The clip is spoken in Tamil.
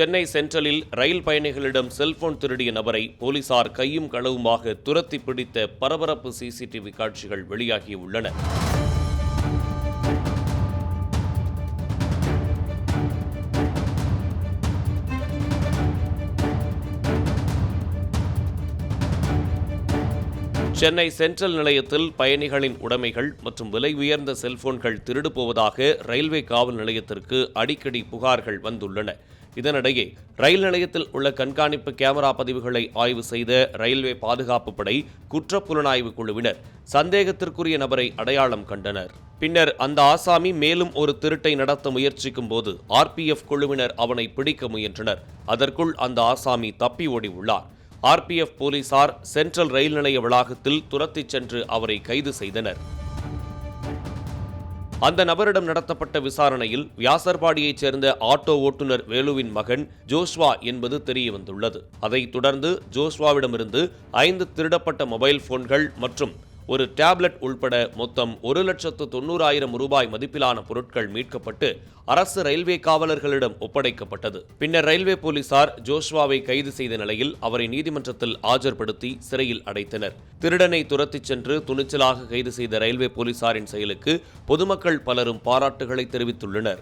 சென்னை சென்ட்ரலில் ரயில் பயணிகளிடம் செல்போன் திருடிய நபரை போலீசார் கையும் களவுமாக துரத்தி பிடித்த பரபரப்பு சிசிடிவி காட்சிகள் வெளியாகியுள்ளன. சென்னை சென்ட்ரல் நிலையத்தில் பயணிகளின் உடைமைகள் மற்றும் விலை உயர்ந்த செல்போன்கள் திருடு போவதாக ரயில்வே காவல் நிலையத்திற்கு அடிக்கடி புகார்கள் வந்துள்ளன. இதனிடையே ரயில் நிலையத்தில் உள்ள கண்காணிப்பு கேமரா பதிவுகளை ஆய்வு செய்த ரயில்வே பாதுகாப்பு படை குற்றப்புலனாய்வு குழுவினர் சந்தேகத்திற்குரிய நபரை அடையாளம் கண்டனர். பின்னர் அந்த ஆசாமி மேலும் ஒரு திருட்டை நடத்த முயற்சிக்கும் போது ஆர்பிஎஃப் குழுவினர் அவனை பிடிக்க முயன்றனர். அதற்குள் அந்த ஆசாமி தப்பி ஓடி உள்ளார் ஆர்பிஎஃப் போலீசார் சென்ட்ரல் ரயில் நிலைய வளாகத்தில் துரத்திச் சென்று அவரை கைது செய்தனர். அந்த நபரிடம் நடத்தப்பட்ட விசாரணையில் வியாசர்பாடியைச் சேர்ந்த ஆட்டோ ஓட்டுநர் வேலுவின் மகன் ஜோஸ்வா என்பது தெரியவந்துள்ளது. அதைத் தொடர்ந்து ஜோஸ்வாவிடமிருந்து ஐந்து திருடப்பட்ட மொபைல் போன்கள் மற்றும் ஒரு டேப்லெட் உள்பட மொத்தம் ஒரு லட்சத்து தொண்ணூறாயிரம் ரூபாய் மதிப்பிலான பொருட்கள் மீட்கப்பட்டு அரசு ரயில்வே காவலர்களிடம் ஒப்படைக்கப்பட்டது. பின்னர் ரயில்வே போலீசார் ஜோஷ்வாவை கைது செய்த நிலையில் அவரை நீதிமன்றத்தில் ஆஜர்படுத்தி சிறையில் அடைத்தனர். திருடனை துரத்திச் சென்று துணிச்சலாக கைது செய்த ரயில்வே போலீசாரின் செயலுக்கு பொதுமக்கள் பலரும் பாராட்டுகளை தெரிவித்துள்ளனர்.